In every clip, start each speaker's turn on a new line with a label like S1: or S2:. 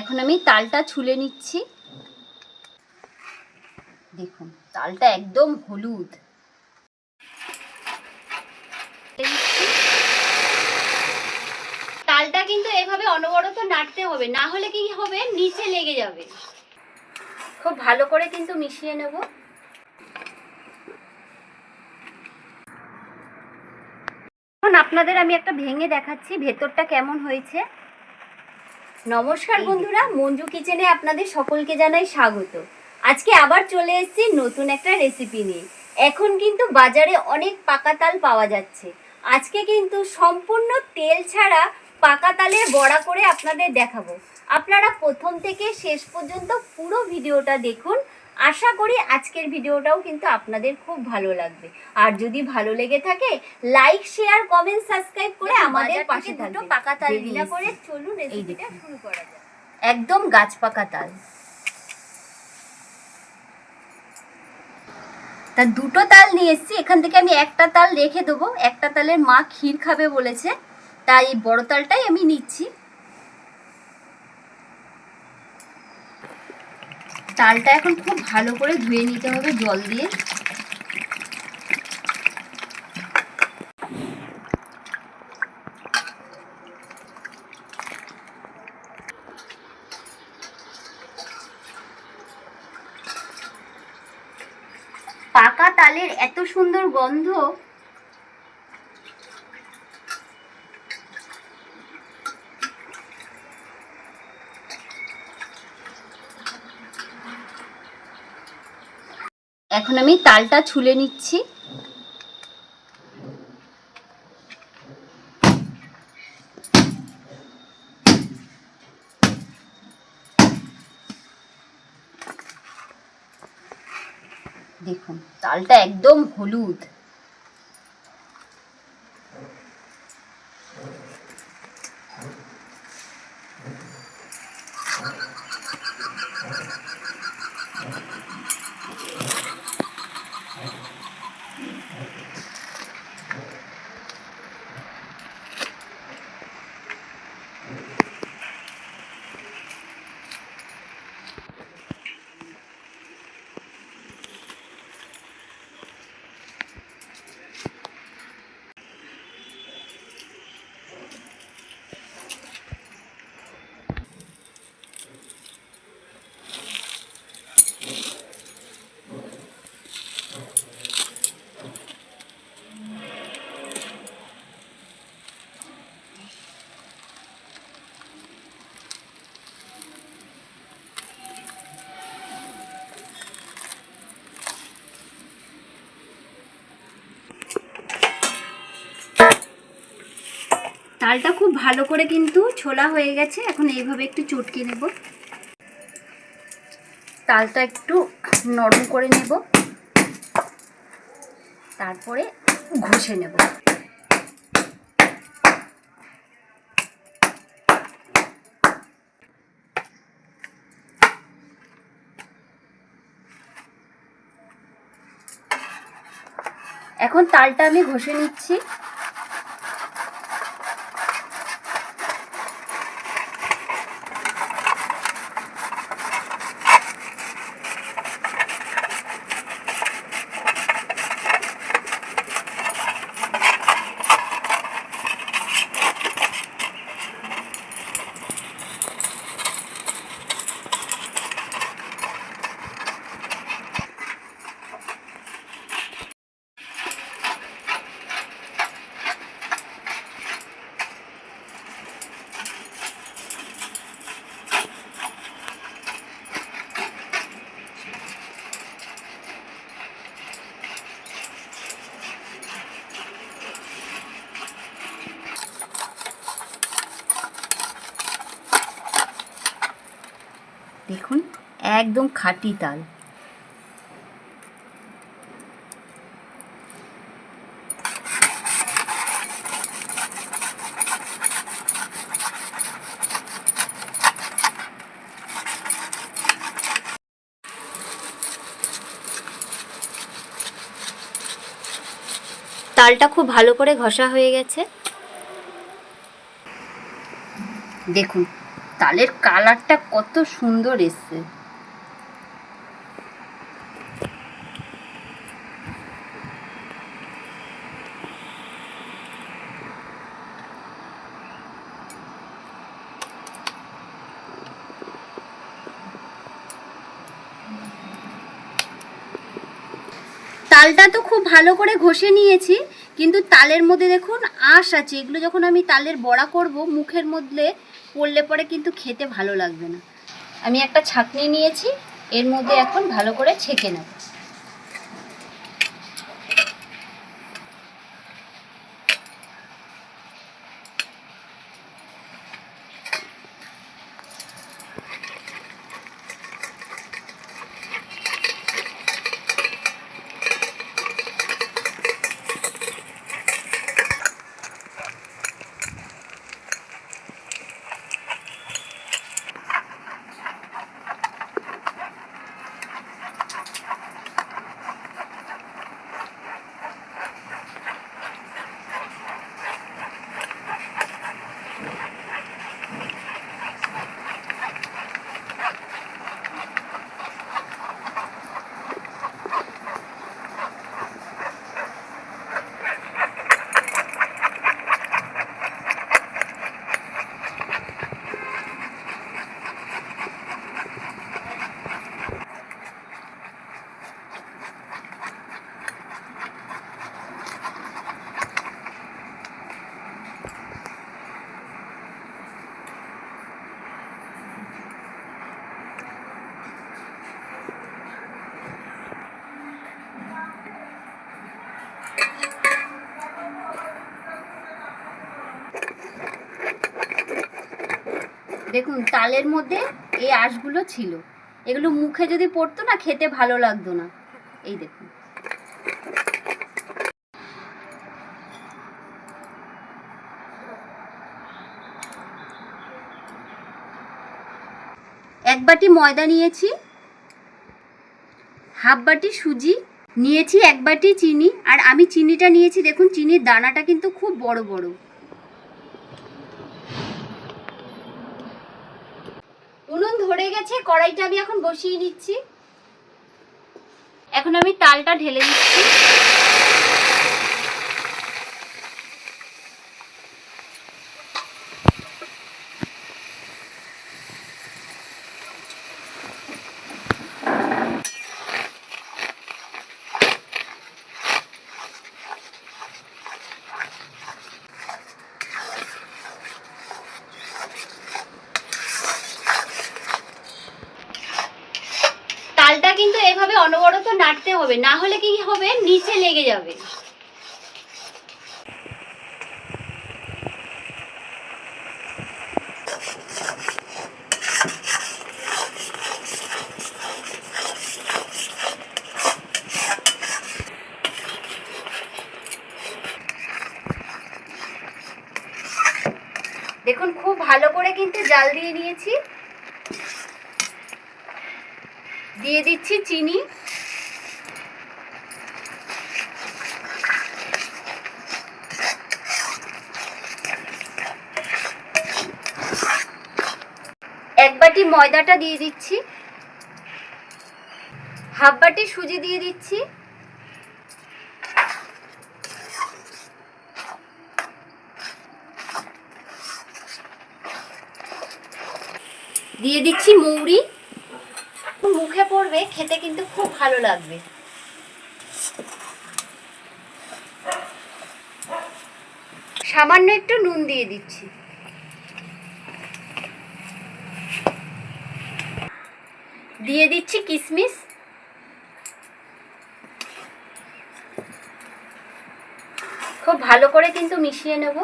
S1: এখন আমি তালটা ছুলে নিচ্ছি। দেখুন, তালটা একদম হলুদ। তালটা কিন্তু এভাবে অনবরত নাড়তে হবে, না হলে কি হবে? নিচে লেগে যাবে। খুব ভালো করে কিন্তু মিশিয়ে নেব। এখন আপনাদের আমি একটা ভেঙে দেখাচ্ছি, ভেতরটা কেমন হয়েছে। নমস্কার বন্ধুরা, মঞ্জু কিচেনে আপনাদের সকলকে জানাই স্বাগত। আজকে আবার চলে এসেছি নতুন একটা রেসিপি নিয়ে। এখন কিন্তু বাজারে অনেক পাকা তাল পাওয়া যাচ্ছে। আজকে কিন্তু সম্পূর্ণ তেল ছাড়া পাকা তালের বড়া করে আপনাদের দেখাবো। আপনারা প্রথম থেকে শেষ পর্যন্ত পুরো ভিডিওটা দেখুন আশা করি আজকের ভিডিওটাও কিন্তু আপনাদের খুব ভালো লাগবে। আর যদি ভালো লেগে থাকে লাইক শেয়ার কমেন্ট সাবস্ক্রাইব করে আমাদের পাশে
S2: দুটো পাকা তাল
S1: দেরি
S2: নিয়ে
S1: না
S2: এসেছি।
S1: করে চলুন রেসিপিটা। শুরু করা যাক। একদম গাছ পাকা তাল। তা দুটো তাল নিয়ে এসেছি। এখান থেকে আমি একটা তাল রেখে দেবো। একটা তালের মা ক্ষীর খাবে বলেছে। তাই এই বড় তালটাই আমি নিচ্ছি। তালটা এখন খুব ভালো করে ধুয়ে নিতে হবে জল দিয়ে। পাকা তালের এত সুন্দর গন্ধ এখন আমি তালটা ছুলে নিচ্ছি। দেখুন তালটা একদম হলুদ। তালটা খুব ভালো করে কিন্তু ছোলা হয়ে গেছে। এখন এইভাবে একটু চটকে নেব। তালটা একটু নরম করে নেব। তারপরে ঘষে নেব। এখন তালটা আমি ঘষে নিচ্ছি দেখুন একদম খাঁটি তাল। তালটা খুব ভালো করে ঘষা হয়ে গেছে। দেখুন, তালের কালারটা কত সুন্দর এসছে। তালটা তো খুব ভালো করে ঘষে নিয়েছি, কিন্তু তালের মধ্যে দেখুন আঁশ আছে। এগুলো যখন আমি তালের বড়া করব, মুখের মধ্যে পড়লে পরে কিন্তু খেতে ভালো লাগবে না। আমি একটা ছাঁকনি নিয়েছি, এর মধ্যে এখন ভালো করে ছেঁকে নেব দেখুন তালের মধ্যে এই আঁশগুলো ছিল। এগুলো মুখে যদি পড়তো না, খেতে ভালো লাগতো না। এই দেখুন। এক বাটি ময়দা নিয়েছি, হাফ বাটি সুজি, নিয়েছি এক বাটি চিনি, আর আমি চিনিটা নিয়েছি, দেখুন, চিনির দানাটা কিন্তু খুব বড় বড়। গেছে কড়াইটা আমি এখন বসিয়ে নিচ্ছি। এখন আমি তালটা ঢেলে দিচ্ছি। এভাবে অনবরত নাড়তে হবে, না হলে কি হবে? নিচে লেগে যাবে। দেখুন, খুব ভালো করে কিন্তু জাল দিয়ে নিয়েছি। দিয়ে দিচ্ছি চিনি। এক বাটি ময়দাটা দিয়ে দিচ্ছি। হাফ বাটি সুজি দিয়ে দিচ্ছি। দিয়ে দিচ্ছি মৌরি। মুখে পড়বে, খেতে কিন্তু খুব ভালো লাগবে। সামান্য একটু নুন দিয়ে দিচ্ছি। দিয়ে দিচ্ছি কিশমিশ খুব ভালো করে কিন্তু মিশিয়ে নেব।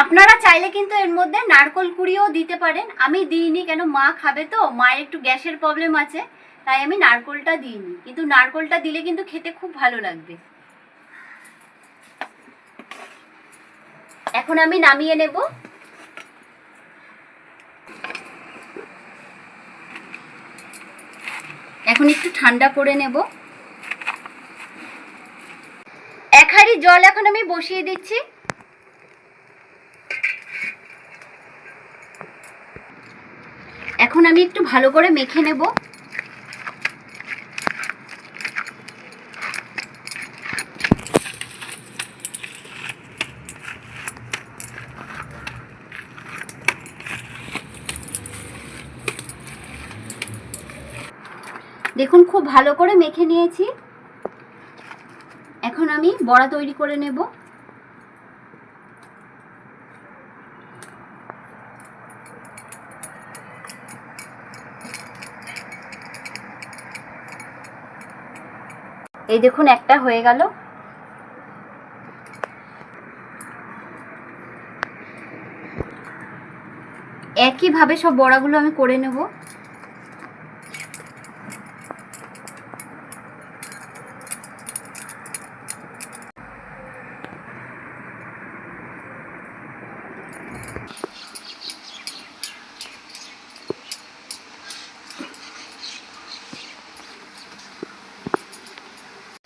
S1: আপনারা চাইলে কিন্তু এর মধ্যে নারকল কুড়িও দিতে পারেন। আমি দিইনি, কেন মা খাবে তো, মায়ের একটু গ্যাসের প্রবলেম আছে, তাই আমি নারকলটা দিইনি। কিন্তু নারকলটা দিলে কিন্তু খেতে খুব ভালো লাগবে। এখন আমি নামিয়ে নেব। এখন একটু ঠান্ডা করে নেব। এক হাঁড়ি জল এখন আমি বসিয়ে দিচ্ছি। এখন আমি একটু ভালো করে মেখে নেব। দেখুন, খুব ভালো করে মেখে নিয়েছি। এখন আমি বড়া তৈরি করে নেব। এই দেখুন একটা হয়ে গেল। একইভাবে সব বড়াগুলো আমি করে নেব।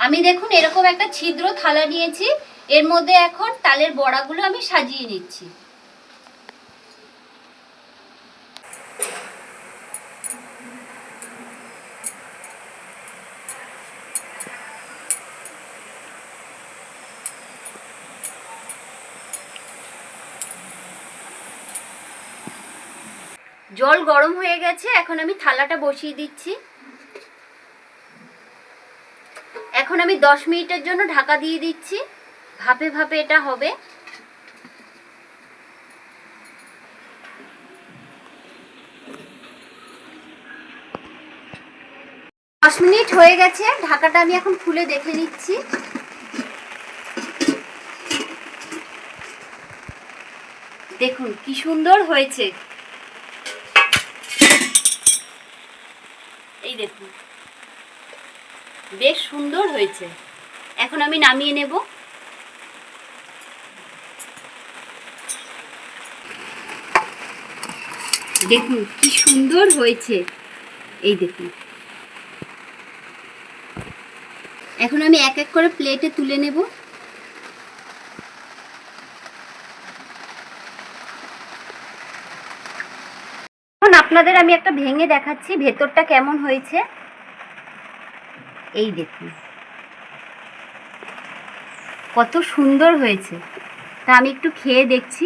S1: আমি দেখুন এরকম একটা ছিদ্র থালা নিয়েছি, এর মধ্যে এখন তালের বড়াগুলো আমি সাজিয়ে নিচ্ছি। জল গরম হয়ে গেছে, এখন আমি থালাটা বসিয়ে দিচ্ছি। আমি দশ মিনিটের জন্য ঢাকা দিয়ে দিচ্ছি। ভাপে ভাপে এটা হবে। দশ মিনিট হয়ে গেছে। ঢাকাটা আমি এখন খুলে দেখে নিচ্ছি। দেখুন কি সুন্দর হয়েছে। এই দেখুন। বেশ সুন্দর হয়েছে। এখন আমি নামিয়ে নেব। দেখুন, কি সুন্দর হয়েছে। এই দেখুন। এখন আমি এক এক করে প্লেটে তুলে নেব। এখন আপনাদের আমি একটা ভেঙে দেখাচ্ছি, ভেতরটা কেমন হয়েছে। এই দেখুন কত সুন্দর হয়েছে। তা আমি একটু খেয়ে দেখছি।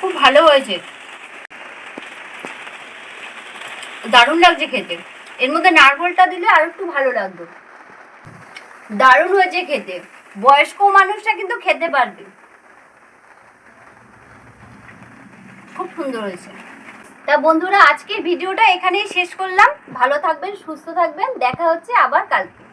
S1: খুব ভালো হয়েছে। দারুণ লাগছে খেতে। এর মধ্যে নারকোলটা দিলে আর একটু ভালো লাগতো। দারুণ হয়েছে খেতে। বয়স্ক মানুষরা কিন্তু খেতে পারবে। খুব সুন্দর হয়েছে। তা বন্ধুরা আজকে ভিডিওটা এখানেই শেষ করলাম। ভালো থাকবেন, সুস্থ থাকবেন। দেখা হচ্ছে আবার কালকে।